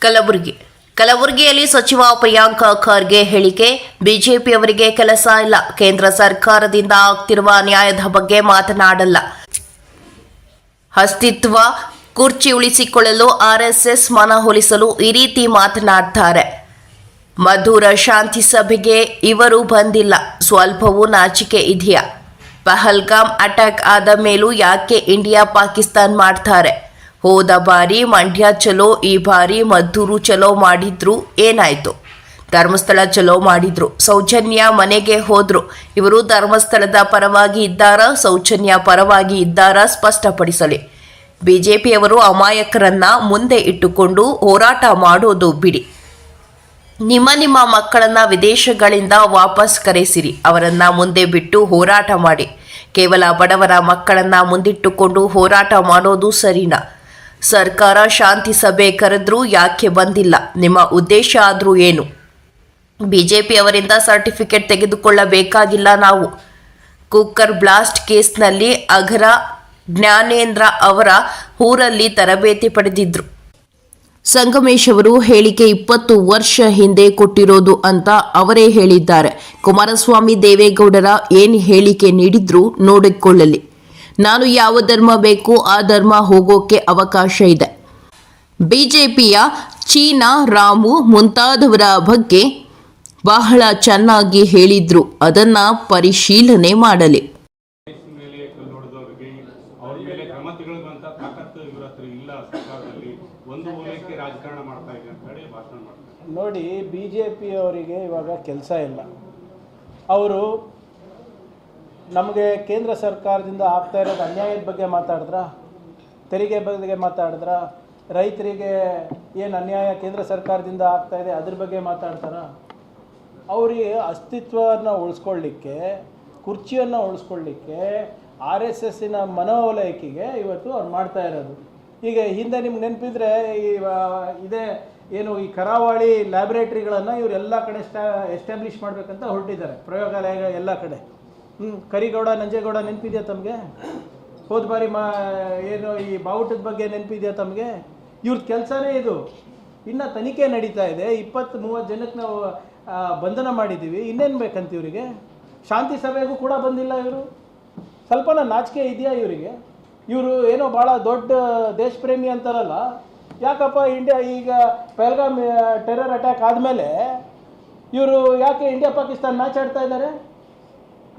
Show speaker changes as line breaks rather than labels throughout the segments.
ಕಲಬುರಗಿ. ಕಲಬುರಗಿಯಲ್ಲಿ ಸಚಿವ ಪ್ರಿಯಾಂಕ ಖರ್ಗೆ ಹೇಳಿಕೆ, ಬಿಜೆಪಿಯವರಿಗೆ ಕೆಲಸ ಇಲ್ಲ. ಕೇಂದ್ರ ಸರ್ಕಾರದಿಂದ ಆಗ್ತಿರುವ ಅನ್ಯಾಯದ ಬಗ್ಗೆ ಮಾತನಾಡಲ್ಲ. ಅಸ್ತಿತ್ವ ಕುರ್ಚಿ ಉಳಿಸಿಕೊಳ್ಳಲು ಆರ್ಎಸ್ಎಸ್ ಮನವೊಲಿಸಲು ಈ ರೀತಿ ಮಾತನಾಡ್ತಾರೆ. ಮಧುರ ಶಾಂತಿ ಸಭೆಗೆ ಇವರು ಬಂದಿಲ್ಲ. ಸ್ವಲ್ಪವೂ ನಾಚಿಕೆ ಇದೆಯಾ? ಪಹಲ್ಗಾಮ್ ಅಟ್ಯಾಕ್ ಆದ ಮೇಲೂ ಯಾಕೆ ಇಂಡಿಯಾ ಪಾಕಿಸ್ತಾನ್ ಮಾಡ್ತಾರೆ? ಹೋದ ಬಾರಿ ಮಂಡ್ಯ ಚಲೋ, ಈ ಬಾರಿ ಮದ್ದೂರು ಚಲೋ ಮಾಡಿದ್ರು, ಏನಾಯ್ತು? ಧರ್ಮಸ್ಥಳ ಚಲೋ ಮಾಡಿದ್ರು, ಸೌಜನ್ಯ ಮನೆಗೆ ಹೋದ್ರು. ಇವರು ಧರ್ಮಸ್ಥಳದ ಪರವಾಗಿ ಇದ್ದಾರಾ, ಸೌಜನ್ಯ ಪರವಾಗಿ ಇದ್ದಾರಾ ಸ್ಪಷ್ಟಪಡಿಸಲಿ. ಬಿಜೆಪಿಯವರು ಅಮಾಯಕರನ್ನ ಮುಂದೆ ಇಟ್ಟುಕೊಂಡು ಹೋರಾಟ ಮಾಡೋದು ಬಿಡಿ. ನಿಮ್ಮ ನಿಮ್ಮ ಮಕ್ಕಳನ್ನ ವಿದೇಶಗಳಿಂದ ವಾಪಸ್ ಕರೆಸಿರಿ, ಅವರನ್ನ ಮುಂದೆ ಬಿಟ್ಟು ಹೋರಾಟ ಮಾಡಿ. ಕೇವಲ ಬಡವರ ಮಕ್ಕಳನ್ನ ಮುಂದಿಟ್ಟುಕೊಂಡು ಹೋರಾಟ ಮಾಡೋದು ಸರಿನಾ? ಸರ್ಕಾರ ಶಾಂತಿ ಸಭೆ ಕರೆದ್ರೂ ಯಾಕೆ ಬಂದಿಲ್ಲ? ನಿಮ್ಮ ಉದ್ದೇಶ ಆದರೂ ಏನು? ಬಿಜೆಪಿ ಅವರಿಂದ ಸರ್ಟಿಫಿಕೇಟ್ ತೆಗೆದುಕೊಳ್ಳಬೇಕಾಗಿಲ್ಲ ನಾವು. ಕುಕ್ಕರ್ ಬ್ಲಾಸ್ಟ್ ಕೇಸ್ನಲ್ಲಿ ಅಘರ ಜ್ಞಾನೇಂದ್ರ ಅವರ ಊರಲ್ಲಿ ತರಬೇತಿ ಪಡೆದಿದ್ರು. ಸಂಗಮೇಶ್ ಅವರು ಹೇಳಿಕೆ ಇಪ್ಪತ್ತು ವರ್ಷ ಹಿಂದೆ ಕೊಟ್ಟಿರೋದು ಅಂತ ಅವರೇ ಹೇಳಿದ್ದಾರೆ. ಕುಮಾರಸ್ವಾಮಿ ದೇವೇಗೌಡರ ಏನು ಹೇಳಿಕೆ ನೀಡಿದ್ರು ನೋಡಿಕೊಳ್ಳಲಿ. ನಾನು ಯಾವ ಧರ್ಮ ಬೇಕು ಆ ಧರ್ಮ ಹೋಗೋಕೆ ಅವಕಾಶ ಇದೆ. ಬಿಜೆಪಿಯ ಚೀನಾ ರಾಮು ಮುಂತಾದವರ ಬಗ್ಗೆ ಬಹಳ ಚೆನ್ನಾಗಿ ಹೇಳಿದ್ರು. ಅದನ್ನ ಪರಿಶೀಲನೆ ಮಾಡಲಿ.
ನೋಡಿ ಬಿ ಜೆ ಪಿಯವರಿಗೆ ಇವಾಗ ಕೆಲಸ ಇಲ್ಲ. ಅವರು ನಮಗೆ ಕೇಂದ್ರ ಸರ್ಕಾರದಿಂದ ಆಗ್ತಾ ಇರೋದು ಅನ್ಯಾಯದ ಬಗ್ಗೆ ಮಾತಾಡಿದ್ರ? ತೆರಿಗೆ ಬಗ್ಗೆ ಮಾತಾಡಿದ್ರ? ರೈತರಿಗೆ ಏನು ಅನ್ಯಾಯ ಕೇಂದ್ರ ಸರ್ಕಾರದಿಂದ ಆಗ್ತಾ ಇದೆ ಅದ್ರ ಬಗ್ಗೆ ಮಾತಾಡ್ತಾರ? ಅವರಿಗೆ ಅಸ್ತಿತ್ವವನ್ನು ಉಳಿಸ್ಕೊಳ್ಳಿಕ್ಕೆ, ಕುರ್ಚಿಯನ್ನು ಉಳಿಸ್ಕೊಳ್ಳಿಕ್ಕೆ, ಆರ್ ಎಸ್ ಎಸ್ಸಿನ ಮನೋವಲಯಕಿಗೆ ಇವತ್ತು ಅವ್ರು ಮಾಡ್ತಾ ಇರೋದು. ಈಗ ಹಿಂದೆ ನಿಮ್ಗೆ ನೆನಪಿದ್ರೆ ಈ ಇದೇ ಏನು ಈ ಕರಾವಳಿ ಲ್ಯಾಬೊರೇಟ್ರಿಗಳನ್ನು ಇವರೆಲ್ಲ ಕಡೆ ಸ್ಟಾ ಎಸ್ಟಾಬ್ಲಿಷ್ ಮಾಡಬೇಕಂತ ಹೊರಟಿದ್ದಾರೆ. ಪ್ರಯೋಗಾಲಯ ಎಲ್ಲ ಕಡೆ. ಹ್ಞೂ ಕರಿಗೌಡ, ನಂಜೇಗೌಡ ನೆನಪಿದೆಯಾ ತಮಗೆ? ಹೋದ ಬಾರಿ ಮಾ, ಏನು ಈ ಬಾವುಟದ ಬಗ್ಗೆ ನೆನಪಿದೆಯಾ ತಮಗೆ? ಇವ್ರದ್ದು ಕೆಲಸನೇ ಇದು. ಇನ್ನು ತನಿಖೆ ನಡೀತಾ ಇದೆ. ಇಪ್ಪತ್ತು ಮೂವತ್ತು ಜನಕ್ಕೆ ನಾವು ಬಂಧನ ಮಾಡಿದ್ದೀವಿ. ಇನ್ನೇನು ಬೇಕಂತ ಇವರಿಗೆ? ಶಾಂತಿ ಸಭೆಗೂ ಕೂಡ ಬಂದಿಲ್ಲ ಇವರು. ಸ್ವಲ್ಪನ ನಾಚಿಕೆ ಇದೆಯಾ ಇವರಿಗೆ? ಇವರು ಏನೋ ಭಾಳ ದೊಡ್ಡ ದೇಶ ಪ್ರೇಮಿ ಅಂತಾರಲ್ಲ. ಯಾಕಪ್ಪ ಇಂಡಿಯಾ ಈಗ ಪೆಲ್ಗಾಮ್ ಟೆರರ್ ಅಟ್ಯಾಕ್ ಆದಮೇಲೆ ಇವರು ಯಾಕೆ ಇಂಡಿಯಾ ಪಾಕಿಸ್ತಾನ ಮ್ಯಾಚ್ ಆಡ್ತಾ ಇದ್ದಾರೆ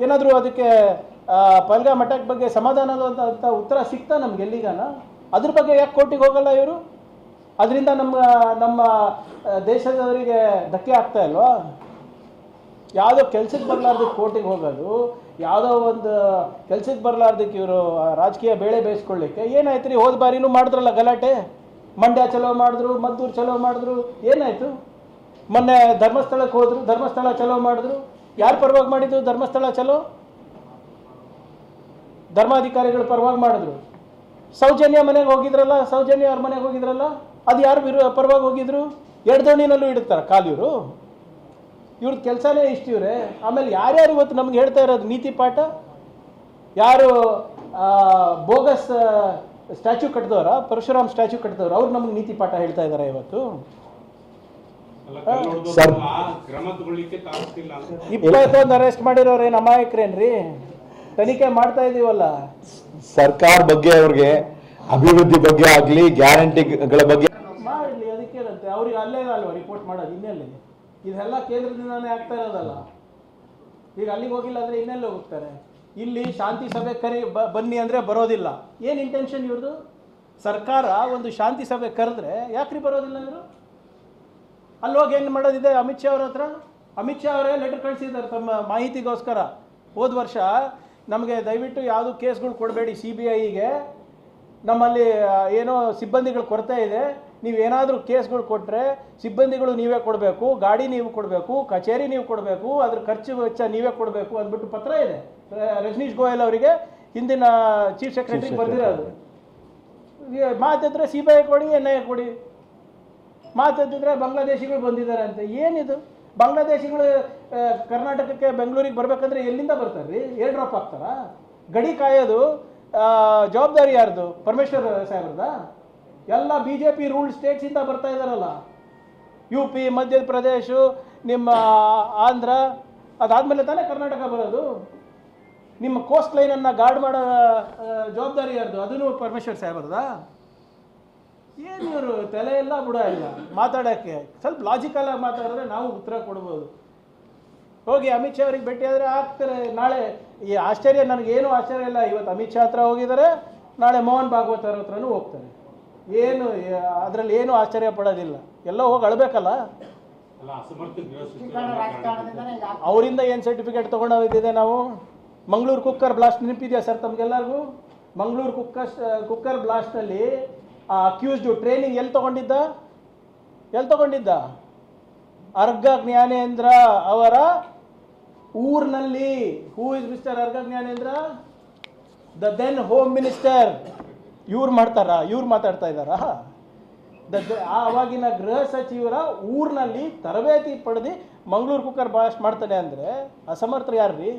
ಏನಾದರೂ ಅದಕ್ಕೆ ಪಲ್ಗಾ ಮಠಕ್ಕೆ ಬಗ್ಗೆ ಸಮಾಧಾನ ಅಂತ ಉತ್ತರ ಸಿಗ್ತಾ ನಮ್ಗೆ ಎಲ್ಲಿಗಾನ? ಅದ್ರ ಬಗ್ಗೆ ಯಾಕೆ ಕೋರ್ಟಿಗೆ ಹೋಗಲ್ಲ ಇವರು? ಅದರಿಂದ ನಮ್ಮ ನಮ್ಮ ದೇಶದವರಿಗೆ ಧಕ್ಕೆ ಆಗ್ತಾ ಇಲ್ವಾ? ಯಾವುದೋ ಕೆಲ್ಸಕ್ಕೆ ಬರಲಾರ್ದಕ್ಕೆ ಕೋರ್ಟಿಗೆ ಹೋಗೋದು, ಯಾವುದೋ ಒಂದು ಕೆಲ್ಸಕ್ಕೆ ಬರಲಾರ್ದಕ್ಕೆ ಇವರು ರಾಜಕೀಯ ಬೇಳೆ ಬೇಯಿಸ್ಕೊಳ್ಳಿಕ್ಕೆ. ಏನಾಯ್ತು ರೀ? ಹೋದ ಬಾರಿನೂ ಮಾಡಿದ್ರಲ್ಲ ಗಲಾಟೆ? ಮಂಡ್ಯ ಚಲೋ ಮಾಡಿದ್ರು, ಮದ್ದೂರು ಚಲೋ ಮಾಡಿದ್ರು, ಏನಾಯಿತು? ಮೊನ್ನೆ ಧರ್ಮಸ್ಥಳಕ್ಕೆ ಹೋದರು, ಧರ್ಮಸ್ಥಳ ಚಲೋ ಮಾಡಿದ್ರು. ಯಾರು ಪರವಾಗಿ ಮಾಡಿದ್ರು ಧರ್ಮಸ್ಥಳ ಚಲೋ? ಧರ್ಮಾಧಿಕಾರಿಗಳು ಪರವಾಗಿ ಮಾಡಿದ್ರು. ಸೌಜನ್ಯ ಮನೆಗೆ ಹೋಗಿದ್ರಲ್ಲ? ಸೌಜನ್ಯ ಅವ್ರ ಮನೆಗೆ ಹೋಗಿದ್ರಲ್ಲ? ಅದು ಯಾರು ವಿರು, ಪರವಾಗಿ ಹೋಗಿದ್ರು? ಎರಡು ದೋಣಿನಲ್ಲೂ ಇಡುತ್ತಾರೆ ಕಾಲು ಇವರು ಕೆಲಸನೇ ಇಷ್ಟು ಇವ್ರೆ. ಆಮೇಲೆ ಯಾರ್ಯಾರು ಇವತ್ತು ನಮ್ಗೆ ಹೇಳ್ತಾ ಇರೋದು ನೀತಿ ಪಾಠ? ಯಾರು ಬೋಗಸ್ ಸ್ಟ್ಯಾಚ್ಯೂ ಕಟ್ಟಿದವರ ಪರಶುರಾಮ್ ಸ್ಟ್ಯಾಚ್ಯೂ ಕಟ್ಟಿದವರು ಅವ್ರು ನಮ್ಗೆ ನೀತಿ ಪಾಠ ಹೇಳ್ತಾ ಇದ್ದಾರೆ ಇವತ್ತು.
ಅಂತ.
ಇಪ್ಪತ್ತೊಂದು ಅರೆಸ್ಟ್ ಮಾಡಿರೋರು ಏನು ಅಮಾಯಕರೇನ್ರಿ? ತನಿಖೆ ಮಾಡ್ತಾ ಇದೀವಲ್ಲ?
ಸರ್ಕಾರ ಬಗ್ಗೆ ಅವ್ರಿಗೆ ಅಭಿವೃದ್ಧಿ ಬಗ್ಗೆ ಆಗ್ಲಿ ಗ್ಯಾರಂಟಿಗಳ ಬಗ್ಗೆ
ಮಾಡಲಿ ಅದಕ್ಕೇನಂತೆ ಅವ್ರಿಗೆ ಅಲ್ಲೇ ಅಲ್ವಾ ರಿಪೋರ್ಟ್ ಮಾಡೋದು ಇನ್ನೆಲ್ಲಿ? ಇದೆಲ್ಲ ಕೇಂದ್ರದಿಂದಾನೇ ಆಗ್ತಾ ಇರೋದಲ್ಲ. ಈಗ ಅಲ್ಲಿಗೆ ಹೋಗಿಲ್ಲ ಅಂದ್ರೆ ಇನ್ನೆಲ್ಲಿ ಹೋಗ್ತಾರೆ? ಇಲ್ಲಿ ಶಾಂತಿ ಸಭೆ ಕರಿ ಬ- ಬನ್ನಿ ಅಂದ್ರೆ ಬರೋದಿಲ್ಲ. ಏನು ಇಂಟೆನ್ಷನ್ ಇವ್ರದ್ದು ಸರ್ಕಾರ ಒಂದು ಶಾಂತಿ ಸಭೆ ಕರೆದ್ರೆ ಯಾಕ್ರಿ ಬರೋದಿಲ್ಲ ಇವರು? ಅಲ್ಲಿ ಹೋಗಿ ಏನು ಮಾಡೋದಿದೆ ಅಮಿತ್ ಶಾ ಅವ್ರ ಹತ್ರ? ಅಮಿತ್ ಶಾ ಅವರೇ ಲೆಟರ್ ಕಳಿಸಿದ್ದಾರೆ ತಮ್ಮ ಮಾಹಿತಿಗೋಸ್ಕರ. ಹೋದ ವರ್ಷ ನಮಗೆ ದಯವಿಟ್ಟು ಯಾವುದು ಕೇಸ್ಗಳು ಕೊಡಬೇಡಿ ಸಿ ಬಿ ಐಗೆ ನಮ್ಮಲ್ಲಿ ಏನೋ ಸಿಬ್ಬಂದಿಗಳು ಕೊರತೆ ಇದೆ. ನೀವೇನಾದರೂ ಕೇಸ್ಗಳು ಕೊಟ್ಟರೆ ಸಿಬ್ಬಂದಿಗಳು ನೀವೇ ಕೊಡಬೇಕು ಗಾಡಿ ನೀವು ಕೊಡಬೇಕು ಕಚೇರಿ ನೀವು ಕೊಡಬೇಕು ಅದ್ರ ಖರ್ಚು ವೆಚ್ಚ ನೀವೇ ಕೊಡಬೇಕು ಅಂದ್ಬಿಟ್ಟು ಪತ್ರ ಇದೆ. ರಜನೀಶ್ ಗೋಯಲ್ ಅವರಿಗೆ ಹಿಂದಿನ ಚೀಫ್ ಸೆಕ್ರೆಟರಿ ಬರೆದಿರೋದು. ಮಾತಿದ್ರೆ ಸಿ ಬಿ ಐ ಕೊಡಿ ಎನ್ ಐ ಕೊಡಿ. ಮಾತಾಡಿದ್ರೆ ಬಾಂಗ್ಲಾದೇಶಿಗಳು ಬಂದಿದ್ದಾರೆ ಅಂತ ಏನಿದು? ಬಾಂಗ್ಲಾದೇಶಿಗಳು ಕರ್ನಾಟಕಕ್ಕೆ ಬೆಂಗಳೂರಿಗೆ ಬರ್ಬೇಕಂದ್ರೆ ಎಲ್ಲಿಂದ ಬರ್ತಾರೆ ರೀ ಏರ್ ಡ್ರಾಪ್ ಆಗ್ತಾರಾ? ಗಡಿ ಕಾಯೋದು ಜವಾಬ್ದಾರಿ ಯಾರ್ದು? ಪರಮೇಶ್ವರ್ ಸಾಹೇಬ್ರದ? ಎಲ್ಲ ಬಿ ಜೆ ಪಿ ರೂಲ್ಡ್ ಸ್ಟೇಟ್ಸಿಂದ ಬರ್ತಾ ಇದ್ದಾರಲ್ಲ. ಯು ಪಿ ಮಧ್ಯಪ್ರದೇಶ, ನಿಮ್ಮ ಆಂಧ್ರ, ಅದಾದಮೇಲೆ ತಾನೇ ಕರ್ನಾಟಕ ಬರೋದು. ನಿಮ್ಮ ಕೋಸ್ಟ್ ಲೈನನ್ನು ಗಾರ್ಡ್ ಮಾಡೋ ಜವಾಬ್ದಾರಿ ಯಾರ್ದು? ಅದನ್ನು ಪರಮೇಶ್ವರ್ ಸಾಹೇಬರ್ದಾ? ಏನು ಇವರು ತಲೆ ಇಲ್ಲ ಬುಡ ಇಲ್ಲ ಮಾತಾಡೋಕ್ಕೆ? ಸ್ವಲ್ಪ ಲಾಜಿಕಲ್ ಆಗಿ ಮಾತಾಡಿದ್ರೆ ನಾವು ಉತ್ತರ ಕೊಡ್ಬೋದು. ಹೋಗಿ ಅಮಿತ್ ಶಾ ಅವ್ರಿಗೆ ಭೇಟಿ ಆದರೆ ಆಗ್ತಾರೆ. ನಾಳೆ ಈ ಆಶ್ಚರ್ಯ ನನಗೇನು ಆಶ್ಚರ್ಯ ಇಲ್ಲ. ಇವತ್ತು ಅಮಿತ್ ಶಾ ಹತ್ರ ಹೋಗಿದ್ದಾರೆ. ನಾಳೆ ಮೋಹನ್ ಭಾಗವತ್ ಅವ್ರ ಹತ್ರನೂ ಹೋಗ್ತಾರೆ. ಏನು ಅದರಲ್ಲಿ ಏನು ಆಶ್ಚರ್ಯ ಪಡೋದಿಲ್ಲ. ಎಲ್ಲ ಹೋಗಿ ಅಳಬೇಕಲ್ಲ? ಅವರಿಂದ ಏನು ಸರ್ಟಿಫಿಕೇಟ್ ತೊಗೊಂಡೋಗಿದ್ದಿದೆ ನಾವು? ಮಂಗಳೂರು ಕುಕ್ಕರ್ ಬ್ಲಾಸ್ಟ್ ನೆನಪಿದೆಯಾ ಸರ್ ತಮಗೆಲ್ಲರಿಗೂ? ಮಂಗಳೂರು ಕುಕ್ಕರ್ ಕುಕ್ಕರ್ ಬ್ಲಾಸ್ಟ್ನಲ್ಲಿ ಆ ಅಕ್ಯೂಸ್ಡು ಟ್ರೈನಿಂಗ್ ಎಲ್ಲಿ ತಗೊಂಡಿದ್ದ? ಎಲ್ಲಿ ತಗೊಂಡಿದ್ದ? ಅರ್ಘ ಜ್ಞಾನೇಂದ್ರ ಅವರ ಊರಿನಲ್ಲಿ. Who is mister Araga Jnanendra? The then home minister ಇವ್ರು ಮಾಡ್ತಾರಾ? ಇವ್ರು ಮಾತಾಡ್ತಾ ಇದ್ದಾರಾ? ದ ಆ ಅವಾಗಿನ ಗೃಹ ಸಚಿವರ ಊರಿನಲ್ಲಿ ತರಬೇತಿ ಪಡೆದು ಮಂಗಳೂರು ಕುಕ್ಕರ್ ಭಾಷೆ ಮಾಡ್ತಾನೆ ಅಂದರೆ ಅಸಮರ್ಥರು ಯಾರ್ರೀ?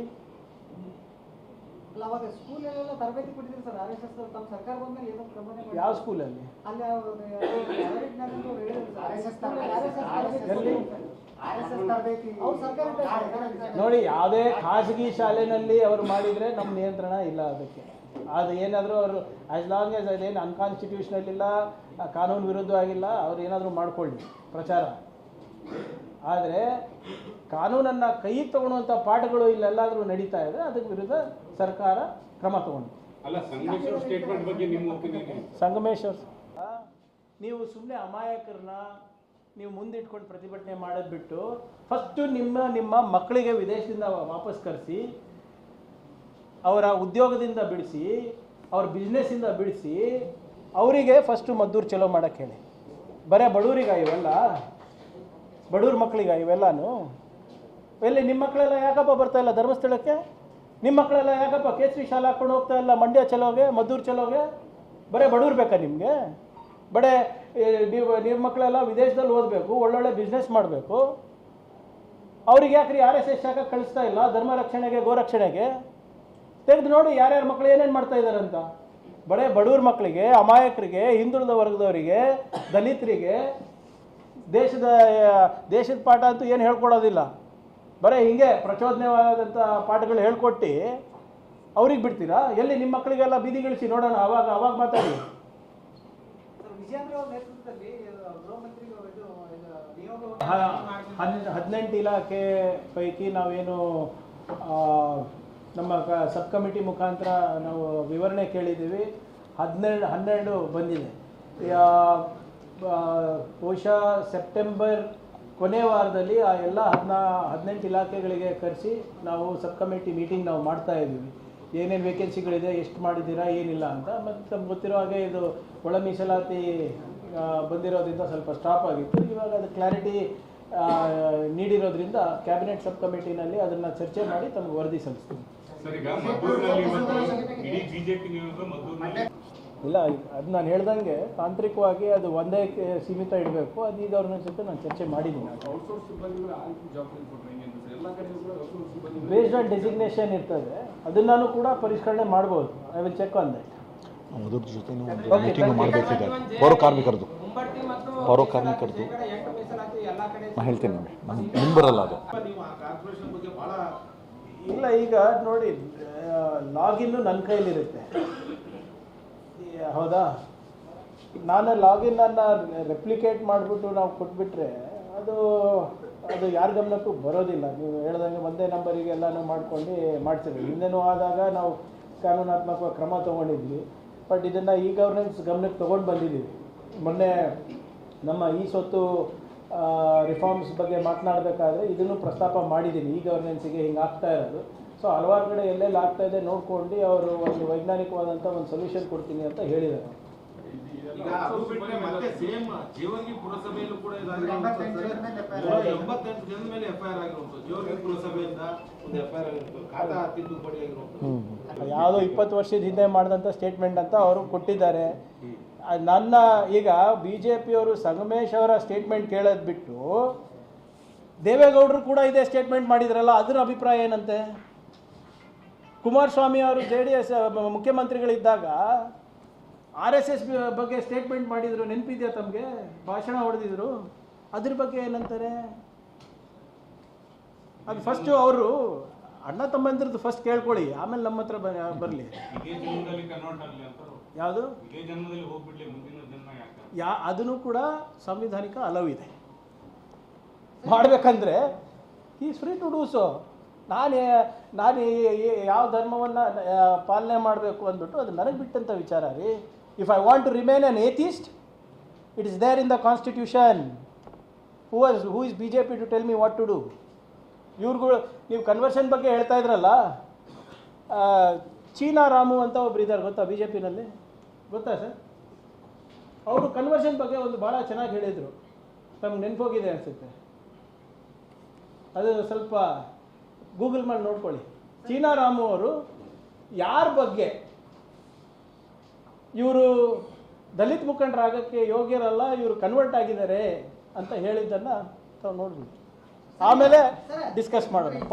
ಅಲ್ಲ ಅವಾಗ ಸ್ಕೂಲಲ್ಲೆಲ್ಲ ತರಬೇತಿ ಕೊಟ್ಟಿದ್ರು ಸರ್ ಆರ್ ಎಸ್ ಎಸ್ ತಮ್ಮ ಸರ್ಕಾರ ಬಂದ್ಮೇಲೆ ಏನೋ ಕ್ರಮನೇ ಮಾಡಿಲ್ಲ.
ಯಾವ ಸ್ಕೂಲಲ್ಲಿ
ಅಲ್ಲಿ ಅವ್ರು ಹೇಳಿದ್ರು ಸರ್.
ಎಲ್ಲಿ?
ಅವ್ರು ಸರ್ಕಾರ
ನೋಡಿ ಯಾವುದೇ ಖಾಸಗಿ ಶಾಲೆನಲ್ಲಿ ಅವರು ಮಾಡಿದರೆ ನಮ್ಮ ನಿಯಂತ್ರಣ ಇಲ್ಲ ಅದಕ್ಕೆ ಅದು ಏನಾದರೂ ಅವರು ಆ್ಯಸ್ ಲಾಂಗ್ ಆಸ್ ಅದೇನು ಅನ್ಕಾನ್ಸ್ಟಿಟ್ಯೂಷನಲ್ ಇಲ್ಲ ಕಾನೂನು ವಿರುದ್ಧವಾಗಿಲ್ಲ ಅವ್ರು ಏನಾದರೂ ಮಾಡ್ಕೊಳ್ಳಿ ಪ್ರಚಾರ ಆದರೆ ಕಾನೂನನ್ನು ಕೈ ತಗೊಳ್ಳುವಂಥ ಪಾಠಗಳು ಇಲ್ಲೆಲ್ಲಾದರೂ ನಡೀತಾ ಇದೆ ಅದಕ್ಕೆ ವಿರುದ್ಧ ಸರ್ಕಾರ ಕ್ರಮ
ತಗೊಂಡಿದೆ. ಸಂಗಮೇಶ್ವರ್
ನೀವು ಸುಮ್ಮನೆ ಅಮಾಯಕರನ್ನ ನೀವು ಮುಂದಿಟ್ಕೊಂಡು ಪ್ರತಿಭಟನೆ ಮಾಡೋದು ಬಿಟ್ಟು ಫಸ್ಟು ನಿಮ್ಮ ನಿಮ್ಮ ಮಕ್ಕಳಿಗೆ ವಿದೇಶದಿಂದ ವಾಪಸ್ ಕರೆಸಿ ಅವರ ಉದ್ಯೋಗದಿಂದ ಬಿಡಿಸಿ ಅವ್ರ ಬಿಸ್ನೆಸ್ಸಿಂದ ಬಿಡಿಸಿ ಅವರಿಗೆ ಫಸ್ಟು ಮದ್ದೂರು ಚಲೋ ಮಾಡೋಕ್ಕೆ ಹೇಳಿ. ಬರೇ ಬಡವರಿಗ ಇವೆಲ್ಲ. ಬಡವ್ರ ಮಕ್ಕಳಿಗ ಇವೆಲ್ಲನೂ? ಎಲ್ಲಿ ನಿಮ್ಮ ಮಕ್ಕಳೆಲ್ಲ ಯಾಕಪ್ಪ ಬರ್ತಾ ಇಲ್ಲ ಧರ್ಮಸ್ಥಳಕ್ಕೆ? ನಿಮ್ಮ ಮಕ್ಕಳೆಲ್ಲ ಯಾಕಪ್ಪ ಕೇಸರಿ ಶಾಲೆ ಹಾಕ್ಕೊಂಡು ಹೋಗ್ತಾ ಇಲ್ಲ? ಮಂಡ್ಯ ಚಲೋಗೆ? ಮದ್ದೂರು ಚಲೋಗೆ? ಬರೇ ಬಡವ್ರು ಬೇಕಾ ನಿಮಗೆ? ಬಡೇ ನೀವು ನಿಮ್ಮ ಮಕ್ಕಳೆಲ್ಲ ವಿದೇಶದಲ್ಲಿ ಓದಬೇಕು, ಒಳ್ಳೊಳ್ಳೆ ಬಿಸ್ನೆಸ್ ಮಾಡಬೇಕು. ಅವ್ರಿಗೆ ಯಾಕ್ರಿ ಆರ್ ಎಸ್ ಎಸ್ ಶಾಖ ಕಳಿಸ್ತಾ ಇಲ್ಲ? ಧರ್ಮ ರಕ್ಷಣೆಗೆ, ಗೋ ರಕ್ಷಣೆಗೆ? ತೆಗೆದು ನೋಡಿ ಯಾರ್ಯಾರ ಮಕ್ಕಳು ಏನೇನು ಮಾಡ್ತಾ ಇದ್ದಾರೆ ಅಂತ. ಬಡೇ ಬಡವ್ರ ಮಕ್ಕಳಿಗೆ, ಅಮಾಯಕರಿಗೆ, ಹಿಂದುಳಿದ ವರ್ಗದವರಿಗೆ, ದಲಿತರಿಗೆ ದೇಶದ ದೇಶದ ಪಾಠ ಅಂತೂ ಏನು ಹೇಳ್ಕೊಡೋದಿಲ್ಲ. ಬರೀ ಹೀಗೆ ಪ್ರಚೋದನೆವಾದಂಥ ಪಾಠಗಳು ಹೇಳ್ಕೊಟ್ಟು ಅವ್ರಿಗೆ ಬಿಡ್ತೀರಾ? ಎಲ್ಲಿ ನಿಮ್ಮ ಮಕ್ಕಳಿಗೆಲ್ಲ ಬೀದಿಗಿಳಿಸಿ ನೋಡೋಣ ಅವಾಗ ಅವಾಗ ಮಾತಾಡಿ. ಹದಿನೆಂಟು ಇಲಾಖೆ ಪೈಕಿ ನಾವೇನು ನಮ್ಮ ಕ ಸಬ್ ಕಮಿಟಿ ಮುಖಾಂತರ ನಾವು ವಿವರಣೆ ಕೇಳಿದ್ದೀವಿ. ಹದಿನೆರಡು ಹನ್ನೆರಡು ಬಂದಿದೆ. ಬಹುಶಃ ಸೆಪ್ಟೆಂಬರ್ ಕೊನೆ ವಾರದಲ್ಲಿ ಆ ಎಲ್ಲ ಹದಿನಾ, ಹದಿನೆಂಟು ಇಲಾಖೆಗಳಿಗೆ ಕರೆಸಿ ನಾವು ಸಬ್ ಕಮಿಟಿ ಮೀಟಿಂಗ್ ನಾವು ಮಾಡ್ತಾ ಇದ್ದೀವಿ. ಏನೇನು ವೇಕೆನ್ಸಿಗಳಿದೆ ಎಷ್ಟು ಮಾಡಿದ್ದೀರಾ, ಏನಿಲ್ಲ ಅಂತ. ಮತ್ತು ತಮ್ಗೆ ಗೊತ್ತಿರೋ ಹಾಗೆ ಇದು ಒಳ ಮೀಸಲಾತಿ ಬಂದಿರೋದ್ರಿಂದ ಸ್ವಲ್ಪ ಸ್ಟಾಪ್ ಆಗಿತ್ತು. ಇವಾಗ ಅದು ಕ್ಲಾರಿಟಿ ನೀಡಿರೋದ್ರಿಂದ ಕ್ಯಾಬಿನೆಟ್ ಸಬ್ ಕಮಿಟಿನಲ್ಲಿ ಅದನ್ನು ಚರ್ಚೆ ಮಾಡಿ ತಮಗೆ ವರದಿ ಸಲ್ಲಿಸ್ತೀವಿ. ಇಲ್ಲ ಅದು ನಾನು ಹೇಳ್ದಂಗೆ ತಾಂತ್ರಿಕವಾಗಿ ಅದು ಒಂದೇ ಸೀಮಿತ ಇಡಬೇಕು. ಅದು ಈಗ ಅವ್ರನ್ನ ಜೊತೆ ನಾನು ಚರ್ಚೆ ಮಾಡಿದ್ದೀನಿ. ಬೇಸ್ಡ್ ಆನ್ ಡೆಸಿಗ್ನೇಷನ್ ಇರ್ತದೆ. ಅದನ್ನು ಕೂಡ ಪರಿಷ್ಕರಣೆ ಮಾಡ್ಬೋದು. I will check on that
ಅದ್ರ ಜೊತೆ ಒಂದು ಮೀಟಿಂಗ್ ಮಾಡಬೇಕಿದೆ. ಪೌರ ಕಾರ್ಮಿಕರದು. ಪೌರ ಕಾರ್ಮಿಕರದು. ನಾನು ಹೇಳ್ತೀನಿ ನೋಡಿ. ನಮ್ಗೆ ನಿಮ್ಗೆ ಬರಲ್ಲ ಅದು
ಇಲ್ಲ ಈಗ ನೋಡಿ ಲಾಗಿನ್ನು ನನ್ನ ಕೈಲಿರುತ್ತೆ. ಈ- ಹೌದಾ? ನಾನು ಲಾಗಿನ್ನನ್ನು ರೆಪ್ಲಿಕೇಟ್ ಮಾಡಿಬಿಟ್ಟು ನಾವು ಕೊಟ್ಬಿಟ್ರೆ ಅದು ಅದು ಯಾರ ಗಮನಕ್ಕೂ ಬರೋದಿಲ್ಲ. ನೀವು ಹೇಳ್ದಂಗೆ ಒಂದೇ ನಂಬರಿಗೆ ಎಲ್ಲನೂ ಮಾಡ್ಕೊಂಡು ಮಾಡ್ತೀವಿ ಹಿಂದೆನೂ ಆದಾಗ ನಾವು ಕಾನೂನಾತ್ಮಕ ಕ್ರಮ ತೊಗೊಂಡಿದ್ವಿ. ಬಟ್ ಇದನ್ನು ಈ ಗವರ್ನೆನ್ಸ್ ಗಮನಕ್ಕೆ ತೊಗೊಂಡು ಬಂದಿದ್ದೀವಿ. ಮೊನ್ನೆ ನಮ್ಮ ಈ ಸೊತ್ತು ರಿಫಾರ್ಮ್ಸ್ ಬಗ್ಗೆ ಮಾತನಾಡಬೇಕಾದ್ರೆ ಇದನ್ನು ಪ್ರಸ್ತಾಪ ಮಾಡಿದ್ದೀನಿ. ಈ ಗವರ್ನೆನ್ಸಿಗೆ ಹಿಂಗೆ ಆಗ್ತಾ ಇರೋದು. ಸೊ ಹಲವಾರು ಕಡೆ ಎಲ್ಲೆಲ್ಲಿ ಆಗ್ತಾ ಇದೆ ನೋಡ್ಕೊಂಡು ಅವರು ಒಂದು ವೈಜ್ಞಾನಿಕವಾದಂಥ ಒಂದು ಸೊಲ್ಯೂಷನ್ ಕೊಡ್ತೀನಿ ಅಂತ ಹೇಳಿದ್ದಾರೆ. ಯಾವುದೋ ಇಪ್ಪತ್ತು ವರ್ಷದ ಹಿಂದೆ ಮಾಡಿದಂಥ ಸ್ಟೇಟ್ಮೆಂಟ್ ಅಂತ ಅವರು ಕೊಟ್ಟಿದ್ದಾರೆ. ನನ್ನ ಈಗ ಬಿ ಜೆ ಪಿಯವರು ಸಂಗಮೇಶ್ ಅವರ ಸ್ಟೇಟ್ಮೆಂಟ್ ಕೇಳದ್ ಬಿಟ್ಟು ದೇವೇಗೌಡರು ಕೂಡ ಇದೇ ಸ್ಟೇಟ್ಮೆಂಟ್ ಮಾಡಿದ್ರಲ್ಲ ಅದರ ಅಭಿಪ್ರಾಯ ಏನಂತೆ? ಕುಮಾರಸ್ವಾಮಿ ಅವರು ಜೆ ಡಿ ಎಸ್ ಮುಖ್ಯಮಂತ್ರಿಗಳಿದ್ದಾಗ ಆರ್ ಎಸ್ ಎಸ್ ಬಗ್ಗೆ ಸ್ಟೇಟ್ಮೆಂಟ್ ಮಾಡಿದ್ರು ನೆನಪಿದೆಯಾ ತಮಗೆ? ಭಾಷಣ ಹೊಡೆದಿದ್ರು. ಅದ್ರ ಬಗ್ಗೆ ಏನಂತಾರೆ? ಅದು ಫಸ್ಟು ಅವರು ಅಣ್ಣ ತಮ್ಮಂದಿರದ್ದು ಫಸ್ಟ್ ಕೇಳ್ಕೊಳ್ಳಿ ಆಮೇಲೆ ನಮ್ಮ ಹತ್ರ ಬರಲಿ. ಯಾವುದು? ಯಾ ಅದನ್ನು ಕೂಡ ಸಂವಿಧಾನಿಕ ಅಲವಿದೆ ಮಾಡಬೇಕಂದ್ರೆ is free to do so ನಾನು ನಾನು ಯಾವ ಧರ್ಮವನ್ನು ಪಾಲನೆ ಮಾಡಬೇಕು ಅಂದ್ಬಿಟ್ಟು ಅದು ನನಗೆ ಬಿಟ್ಟಂಥ ವಿಚಾರ ರೀ. If I want to remain an atheist it is there in the constitution who as who is B J P to tell me what to do ಇವ್ರುಗಳು, ನೀವು ಕನ್ವರ್ಷನ್ ಬಗ್ಗೆ ಹೇಳ್ತಾ ಇದ್ರಲ್ಲ ಚೀನಾ ರಾಮು ಅಂತ ಒಬ್ರು ಇದ್ದಾರೆ, ಗೊತ್ತಾ ಬಿ ಜೆ ಪಿನಲ್ಲಿ ಗೊತ್ತಾ ಸರ್? ಅವರು ಕನ್ವರ್ಷನ್ ಬಗ್ಗೆ ಒಂದು ಭಾಳ ಚೆನ್ನಾಗಿ ಹೇಳಿದರು. ತಮ್ಗೆ ನೆನಪೋಗಿದೆ ಅನಿಸುತ್ತೆ. ಅದು ಸ್ವಲ್ಪ ಗೂಗಲ್ ಮಾಡಿ ನೋಡ್ಕೊಳ್ಳಿ. ಚೀನಾ ರಾಮು ಅವರು ಯಾರ ಬಗ್ಗೆ? ಇವರು ದಲಿತ ಮುಖಂಡರಾಗಕ್ಕೆ ಯೋಗ್ಯರಲ್ಲ ಇವರು ಕನ್ವರ್ಟ್ ಆಗಿದ್ದಾರೆ ಅಂತ ಹೇಳಿದ್ದನ್ನು ತಾವು ನೋಡ್ಬಿಟ್ಟು ಆಮೇಲೆ ಡಿಸ್ಕಸ್ ಮಾಡೋಣ.